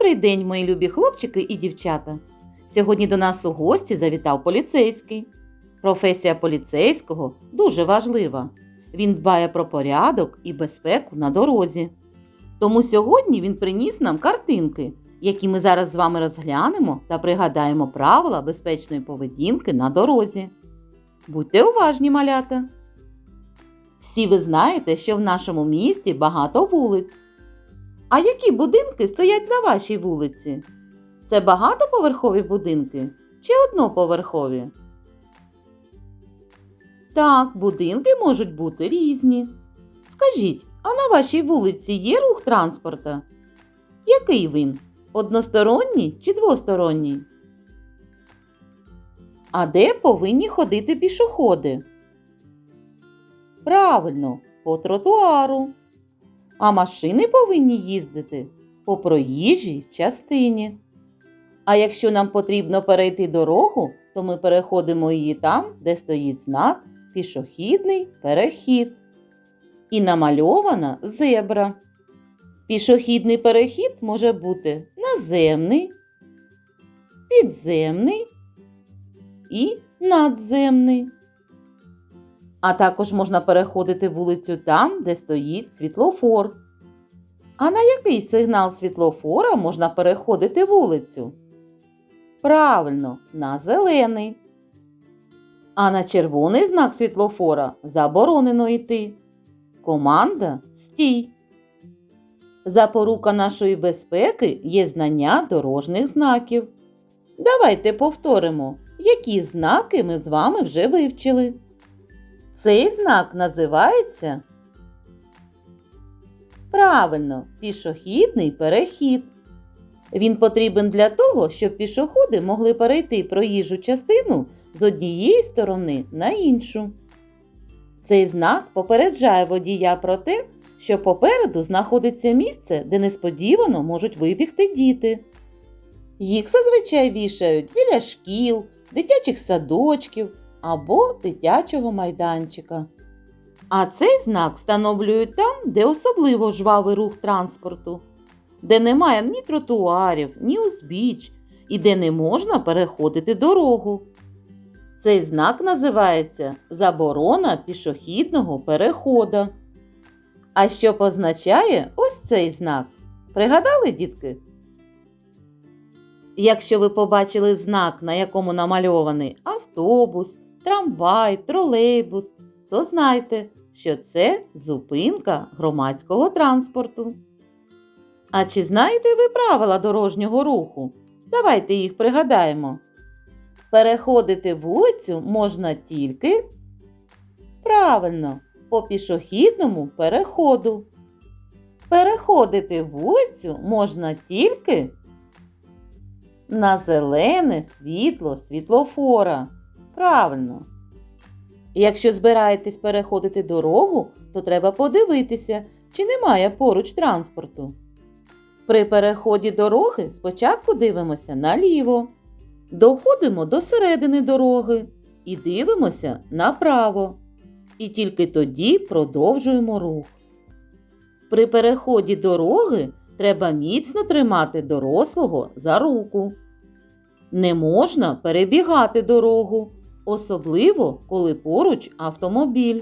Добрий день, мої любі хлопчики і дівчата. Сьогодні до нас у гості завітав поліцейський. Професія поліцейського дуже важлива. Він дбає про порядок і безпеку на дорозі. Тому сьогодні він приніс нам картинки, які ми зараз з вами розглянемо та пригадаємо правила безпечної поведінки на дорозі. Будьте уважні, малята! Всі ви знаєте, що в нашому місті багато вулиць. А які будинки стоять на вашій вулиці? Це багатоповерхові будинки чи одноповерхові? Так, будинки можуть бути різні. Скажіть, а на вашій вулиці є рух транспорта? Який він? Односторонній чи двосторонній? А де повинні ходити пішоходи? Правильно, по тротуару. А машини повинні їздити по проїжджій частині. А якщо нам потрібно перейти дорогу, то ми переходимо її там, де стоїть знак пішохідний перехід. І намальована зебра. Пішохідний перехід може бути наземний, підземний і надземний. А також можна переходити вулицю там, де стоїть світлофор. А на який сигнал світлофора можна переходити вулицю? Правильно, на зелений. А на червоний знак світлофора заборонено йти. Команда стій. Запорука нашої безпеки є знання дорожніх знаків. Давайте повторимо, які знаки ми з вами вже вивчили. Цей знак називається правильно пішохідний перехід. Він потрібен для того, щоб пішоходи могли перейти проїжджу частину з однієї сторони на іншу. Цей знак попереджає водія про те, що попереду знаходиться місце, де несподівано можуть вибігти діти. Їх зазвичай вішають біля шкіл, дитячих садочків або дитячого майданчика. А цей знак встановлюють там, де особливо жвавий рух транспорту, де немає ні тротуарів, ні узбіч і де не можна переходити дорогу. Цей знак називається Заборона пішохідного перехода. А що позначає ось цей знак? Пригадали, дітки? Якщо ви побачили знак, на якому намальований автобус, трамвай, тролейбус, то знайте, що це зупинка громадського транспорту. А чи знаєте ви правила дорожнього руху? Давайте їх пригадаємо. Переходити вулицю можна тільки правильно по пішохідному переходу. Переходити вулицю можна тільки на зелене світло світлофора. Правильно. Якщо збираєтесь переходити дорогу, то треба подивитися, чи немає поруч транспорту. При переході дороги спочатку дивимося наліво, доходимо до середини дороги і дивимося направо. І тільки тоді продовжуємо рух. При переході дороги треба міцно тримати дорослого за руку. Не можна перебігати дорогу, особливо коли поруч автомобіль.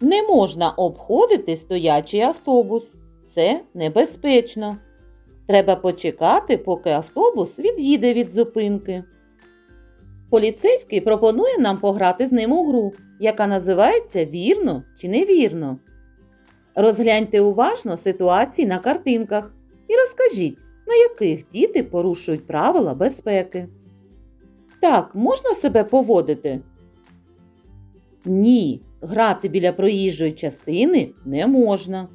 Не можна обходити стоячий автобус. Це небезпечно. Треба почекати, поки автобус від'їде від зупинки. Поліцейський пропонує нам пограти з ним у гру, яка називається Вірно чи невірно. Розгляньте уважно ситуації на картинках і розкажіть, на яких діти порушують правила безпеки. Так, можна себе поводити? Ні, грати біля проїжджої частини не можна.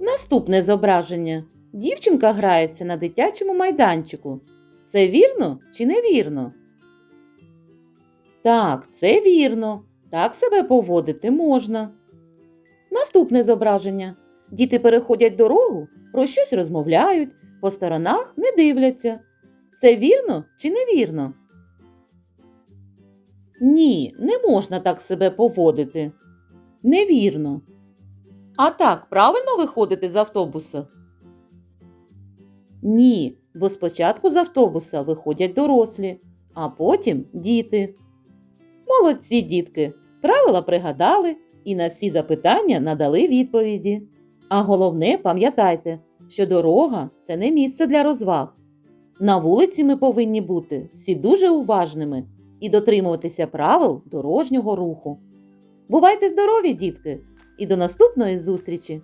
Наступне зображення. Дівчинка грається на дитячому майданчику. Це вірно чи невірно? Так, це вірно. Так себе поводити можна. Наступне зображення. Діти переходять дорогу, про щось розмовляють, по сторонах не дивляться. Це вірно чи невірно? Ні, не можна так себе поводити. Невірно. А так, правильно виходити з автобуса? Ні, бо спочатку з автобуса виходять дорослі, а потім діти. Молодці, дітки, правила пригадали і на всі запитання надали відповіді. А головне, пам'ятайте, що дорога це не місце для розваг. На вулиці ми повинні бути всі дуже уважними і дотримуватися правил дорожнього руху. Бувайте здорові, дітки, і до наступної зустрічі!